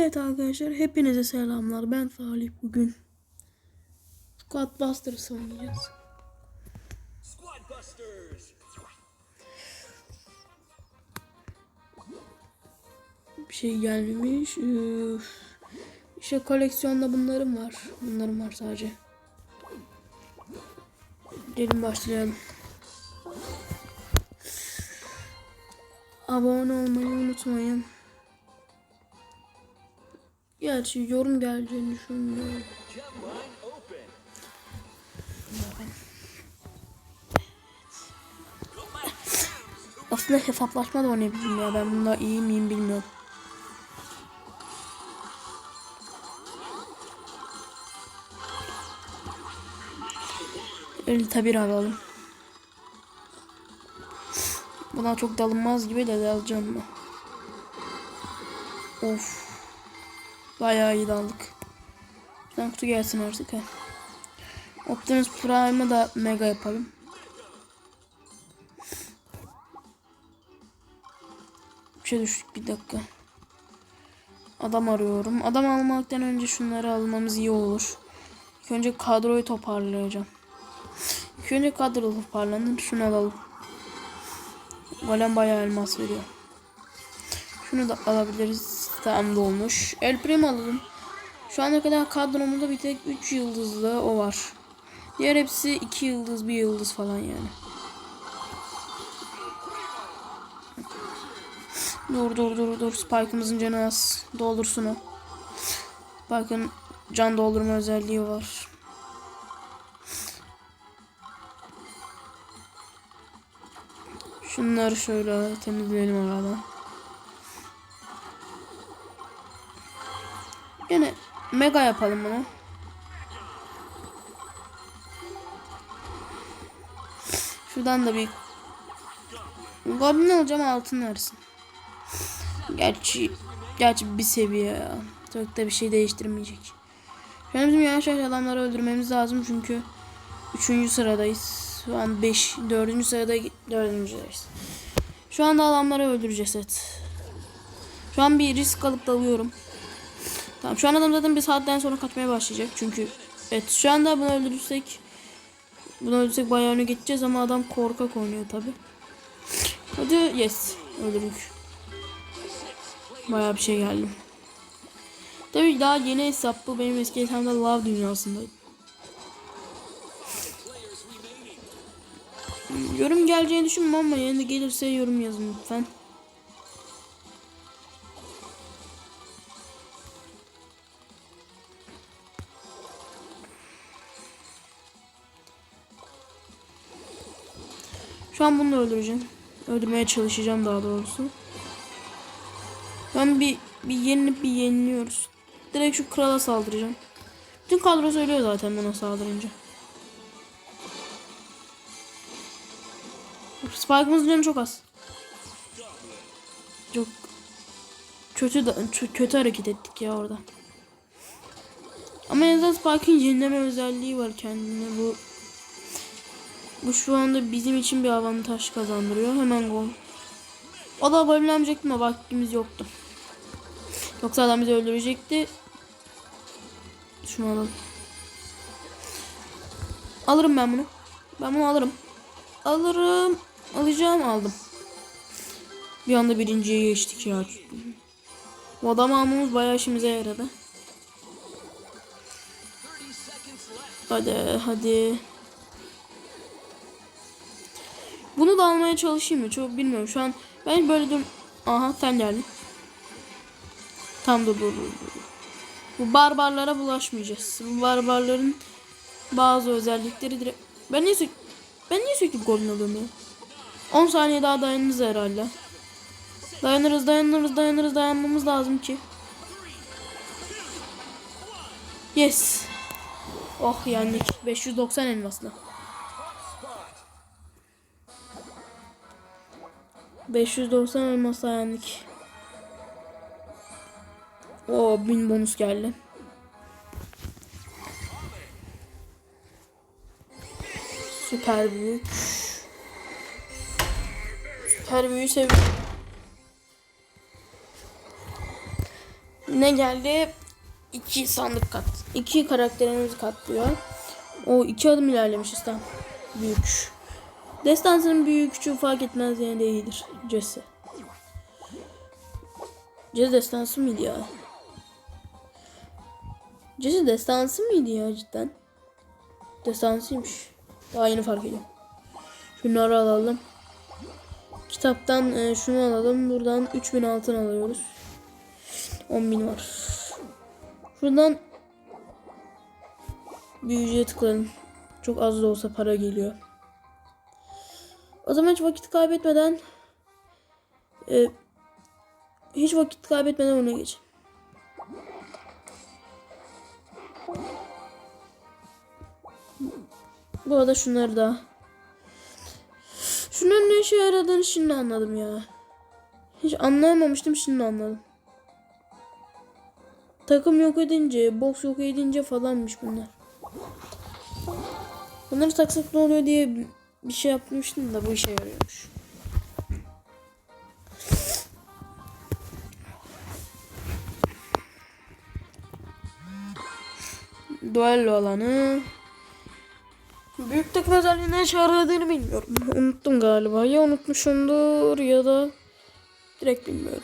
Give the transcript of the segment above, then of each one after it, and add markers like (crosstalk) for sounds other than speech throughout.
Evet arkadaşlar hepinize selamlar. Ben Salih bugün. Squad Busters oynayacağız. Squad Busters! Bir şey gelmemiş. Üf. İşte koleksiyonda bunlarım var. Bunlarım var sadece. Gelin başlayalım. Abone olmayı unutmayın. Gerçi yorum geleceğini düşünmüyorum. Aslında hesaplaşma da oynayabilirim ya. Ben bunda iyi miyim bilmiyorum. Elli tabi alalım. Buna çok dalınmaz gibi de dalacağım mı? Of. Bayağı iyi daldık. Şuradan kutu gelsin artık ha. Optimus Prime'ı da mega yapalım. Bir şey düştük bir dakika. Adam arıyorum. Adam almaktan önce şunları almamız iyi olur. İlk önce kadroyu toparlayacağım. İlk önce kadro toparlanır. Şunu alalım. Golem bayağı elmas veriyor. Şunu da alabiliriz. Tamam dolmuş. El Primo alalım. Şu ana kadar kadromuzda bir tek 3 yıldızlı o var. Diğer hepsi 2 yıldız, 1 yıldız falan yani. Dur dur dur dur. Spike'ımızın canı az. Doldursun o. Spike'ın can doldurma özelliği var. Şunları şöyle temizleyelim aradan. Yine mega yapalım bunu. Şuradan da bir Goblin alacağım altın versin. Gerçi gerçi bir seviye ya. Çok da bir şey değiştirmeyecek. An bizim yavaş yavaş adamları öldürmemiz lazım çünkü 3. sıradayız. Şu an 5 4. sırada 4. sıradayız. Şu anda adamları öldüreceğiz evet. Şu an bir risk alıp dalıyorum. Tamam şu an adam zaten bir saatten sonra kaçmaya başlayacak çünkü evet şu anda bunu öldürürsek bunu öldürsek bayağı öne geçeceğiz ama adam korkak oynuyor tabi. Hadi yes öldürdük. Bayağı bir şey geldi. Tabii daha yeni hesap bu. Benim eski hesabımda Love dünyasındaydı. Yorum geleceğini düşünmüyorum ama de gelirse yorum yazın lütfen. Şu an bunu öldüreceğim. Öldürmeye çalışacağım daha doğrusu. Ben bir bir yenilip bir yeniliyoruz. Direkt şu krala saldıracağım. Bütün kadro söylüyor zaten bana saldırınca. Spike'ımızın canı çok az. Çok kötü çok kötü hareket ettik ya orada. Ama en azından Spike'ın yenileme özelliği var kendine. Bu bu şu anda bizim için bir avantaj kazandırıyor. Hemen gol. O da gollemeyecektim ama vaktimiz yoktu. Yoksa adam bizi öldürecekti. Şunu alalım. Alırım ben bunu. Ben bunu alırım. Alırım. Alacağım aldım. Bir anda birinciye geçtik ya. Bu adam almamız bayağı işimize yaradı. Hadi hadi. Bunu da almaya çalışayım mı? Çok bilmiyorum. Şu an ben böyle dur. Aha sen geldin. Tam dur dur dur. dur. Bu barbarlara bulaşmayacağız. Bu barbarların bazı özellikleri direkt... Ben niye sürekli... Ben niye sürekli golün alıyorum ya? 10 saniye daha dayanırız herhalde. Dayanırız dayanırız dayanırız dayanmamız lazım ki. Yes. Oh yendik. 590 elmasla. 590 elmasla yendik. O bin bonus geldi. Süper büyük. Süper büyüğü seviyorum. ne geldi? İki sandık kat. İki karakterimizi katlıyor. O iki adım ilerlemişiz tam. Büyük. Destansının büyük küçüğü fark etmez yani de iyidir. Jesse. Jesse destansı mıydı ya? Jesse destansı mıydı ya cidden? Destansıymış. Daha yeni fark ediyorum. Şunları alalım. Kitaptan e, şunu alalım. Buradan 3000 altın alıyoruz. 10.000 var. Şuradan büyücüye tıklayalım. Çok az da olsa para geliyor. O zaman hiç vakit kaybetmeden e, hiç vakit kaybetmeden ona geçelim. Bu arada şunları da. Şunun ne işe yaradığını şimdi anladım ya. Hiç anlayamamıştım şimdi anladım. Takım yok edince, box yok edince falanmış bunlar. Bunları taksak ne oluyor diye bir şey yapmıştım da bu işe yarıyormuş. Duello alanı. Büyük takım özelliği ne işe yaradığını bilmiyorum. Unuttum galiba. Ya unutmuşumdur ya da direkt bilmiyorum.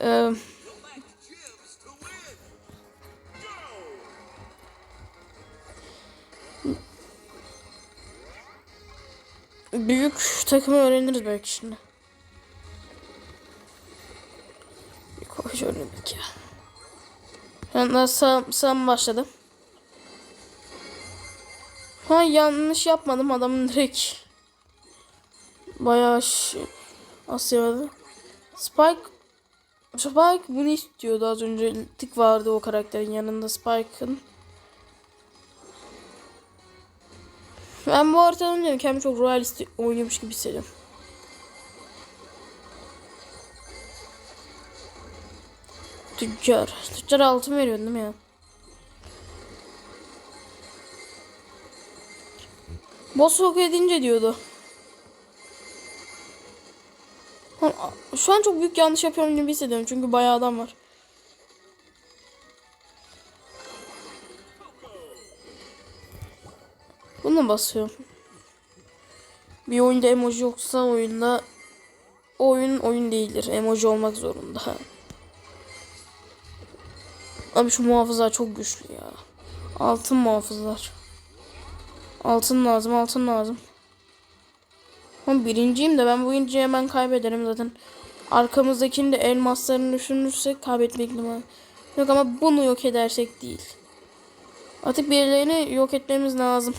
Ee, büyük takımı öğreniriz belki şimdi. Bir koş öğrendik ya. Ben daha sağ, sağ başladım. Ha yanlış yapmadım adamın direkt bayağı şey, Asya'da. Spike Spike bunu istiyordu az önce tık vardı o karakterin yanında Spike'ın. Ben bu haritada oynuyorum kendimi çok realist oynuyormuş gibi hissediyorum. Tüccar. Tüccar altın veriyorsun değil mi ya? Boss yok edince diyordu. Şu an çok büyük yanlış yapıyorum gibi hissediyorum çünkü bayağı adam var. Bunu basıyorum. Bir oyunda emoji yoksa oyunda oyun oyun değildir. Emoji olmak zorunda. Abi şu muhafızlar çok güçlü ya. Altın muhafızlar. Altın lazım, altın lazım. Ama birinciyim de ben bu birinciyi hemen kaybederim zaten. Arkamızdakini de elmaslarını düşünürsek kaybetmek ihtimali. Yok ama bunu yok edersek değil. Artık birilerini yok etmemiz lazım.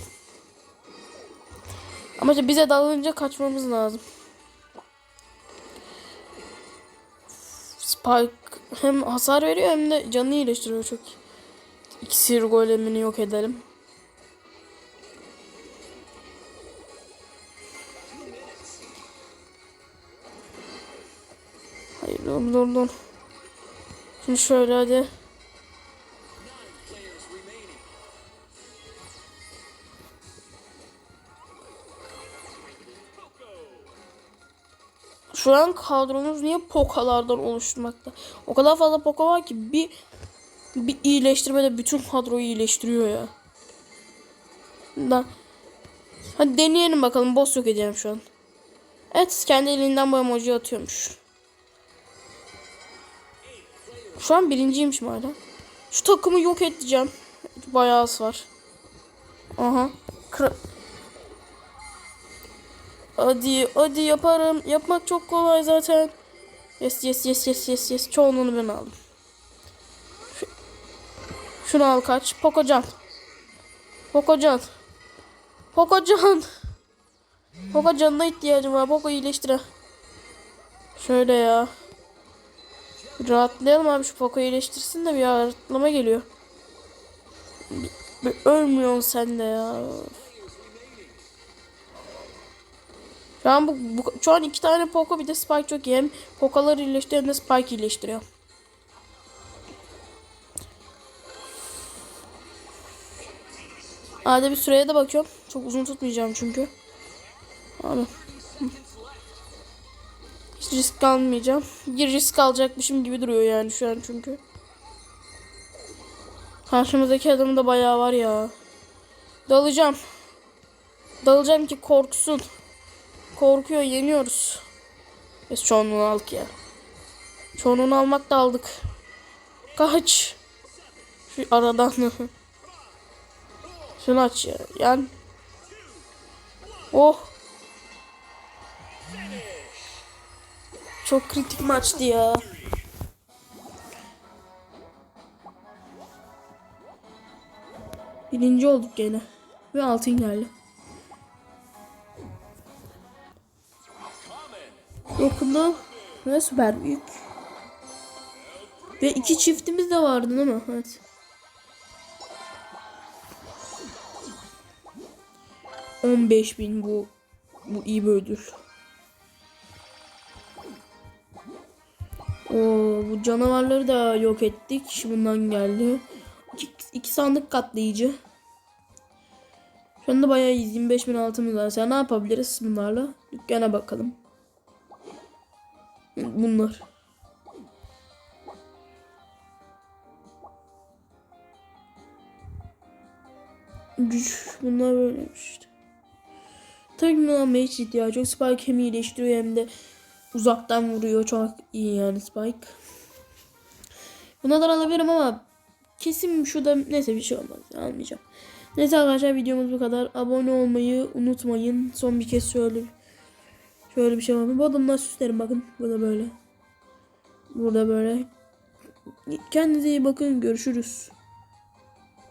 Ama işte bize dalınca kaçmamız lazım. Spike hem hasar veriyor hem de canını iyileştiriyor çok. İksir golemini yok edelim. Hayır dur dur dur. Şimdi şöyle hadi. Şu an kadromuz niye pokalardan oluşturmakta? O kadar fazla poka var ki bir bir iyileştirmede bütün kadroyu iyileştiriyor ya. Da. Hadi deneyelim bakalım. Boss yok edeceğim şu an. Evet kendi elinden bu emoji atıyormuş. Şu an birinciymişim hala. Şu takımı yok edeceğim. Bayağı az var. Aha. Kra- hadi hadi yaparım. Yapmak çok kolay zaten. Yes yes yes yes yes yes. Çoğunluğunu ben aldım. Şu- Şunu al kaç. Pokocan. Pokocan. Pokocan. Poco canına ihtiyacım var. Poco iyileştir. ha. Şöyle ya. Rahatlayalım abi şu Poco iyileştirsin de bir rahatlama geliyor. Bir, bir ölmüyorsun sen de ya. Şu bu, bu şu an iki tane Poco bir de Spike çok iyi. Hem Poco'ları iyileştiriyor hem de Spike iyileştiriyor. Hadi bir süreye de bakıyorum. Çok uzun tutmayacağım çünkü. Abi. Hiç risk almayacağım. Bir risk alacakmışım gibi duruyor yani şu an çünkü. Karşımızdaki adamın da bayağı var ya. Dalacağım. Dalacağım ki korksun. Korkuyor yeniyoruz. Biz çoğunluğunu aldık ya. Çoğunluğunu almak da aldık. Kaç. Şu aradan. (laughs) Şunu aç ya. Yan. Oh. Çok kritik maçtı ya. Birinci olduk gene. Ve altın geldi. Ve süper büyük. Ve iki çiftimiz de vardı değil mi? Evet. On beş bin bu. Bu iyi bir ödül. Oo, bu canavarları da yok ettik. Bundan geldi. İki, iki sandık katlayıcı. Şu anda bayağı iyiyiz. 25 bin altımız var. Sen ne yapabiliriz bunlarla? Dükkana bakalım. Bunlar. Güç. Bunlar böyleymiş işte. Tabii ki bunlar mage ya. Çok Spike hem iyileştiriyor hem de uzaktan vuruyor. Çok iyi yani Spike. Bunlardan alabilirim ama kesin şurada neyse bir şey olmaz. Almayacağım. Neyse arkadaşlar videomuz bu kadar. Abone olmayı unutmayın. Son bir kez söyle. Şöyle bir şey var. Bu adamlar süslerim bakın. Burada böyle. Burada böyle. Kendinize iyi bakın. Görüşürüz.